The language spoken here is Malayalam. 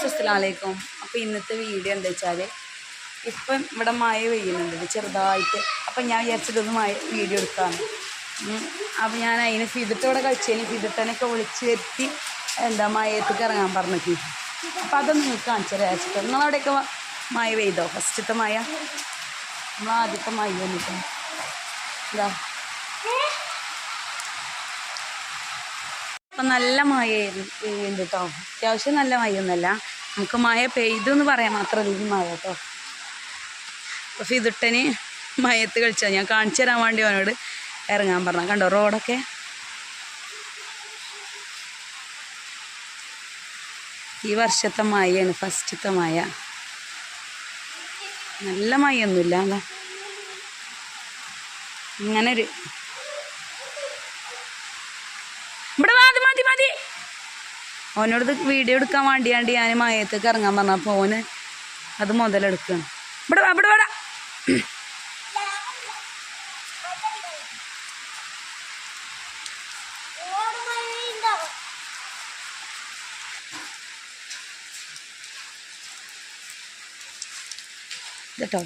ഫ്രണ്ട്സ് അസ്സലാമലൈക്കും. അപ്പോൾ ഇന്നത്തെ വീഡിയോ എന്താ വെച്ചാൽ ഇപ്പം ഇവിടെ മഴ പെയ്യുന്നുണ്ട് ചെറുതായിട്ട്. അപ്പം ഞാൻ വിചാരിച്ചിട്ടൊന്ന് മഴ വീഡിയോ എടുക്കാമെന്ന് അപ്പം ഞാൻ അതിന് ഫിദിട്ടോടെ കഴിച്ചതിന് ഫിദിട്ടനൊക്കെ വിളിച്ച് വരുത്തി എന്താ മഴയത്തേക്ക് ഇറങ്ങാൻ പറഞ്ഞിട്ട്. അപ്പം അതൊന്ന് നിങ്ങൾക്ക് കാണിച്ചു വിചാരിച്ചിട്ട്. നിങ്ങളവിടെയൊക്കെ മഴ പെയ്തോ? ഫസ്റ്റത്തെ മഴ? നമ്മൾ ആദ്യത്തെ മഴ വന്നിട്ട്. എന്താ അപ്പം നല്ല മഴയായിരുന്നു പെയ്യുന്നുണ്ട് കേട്ടോ അത്യാവശ്യം നല്ല മഴയൊന്നുമല്ല. നമുക്ക് മഴ പെയ്തു എന്ന് പറയാൻ മാത്രമല്ല മഴ കേട്ടോ അപ്പോൾ ഫിതുട്ടന് മയത്ത് കളിച്ചാൽ ഞാൻ കാണിച്ചു തരാൻ വേണ്ടി അവനോട് ഇറങ്ങാൻ പറഞ്ഞു കണ്ടോ റോഡൊക്കെ? ഈ വർഷത്തെ മഴയാണ് ഫസ്റ്റത്തെ മഴ. നല്ല മഴയൊന്നുമില്ല അതാ ഇങ്ങനെ ഓനോട് വീഡിയോ എടുക്കാൻ വേണ്ടിയാണ്ട് ഞാൻ മയത്തേക്ക് ഇറങ്ങാൻ പറഞ്ഞപ്പോൾ ഓന് അത് മുതലെടുക്കണം. ഇവിടെ വാ ഇവിടെ വേടാ കേട്ടോ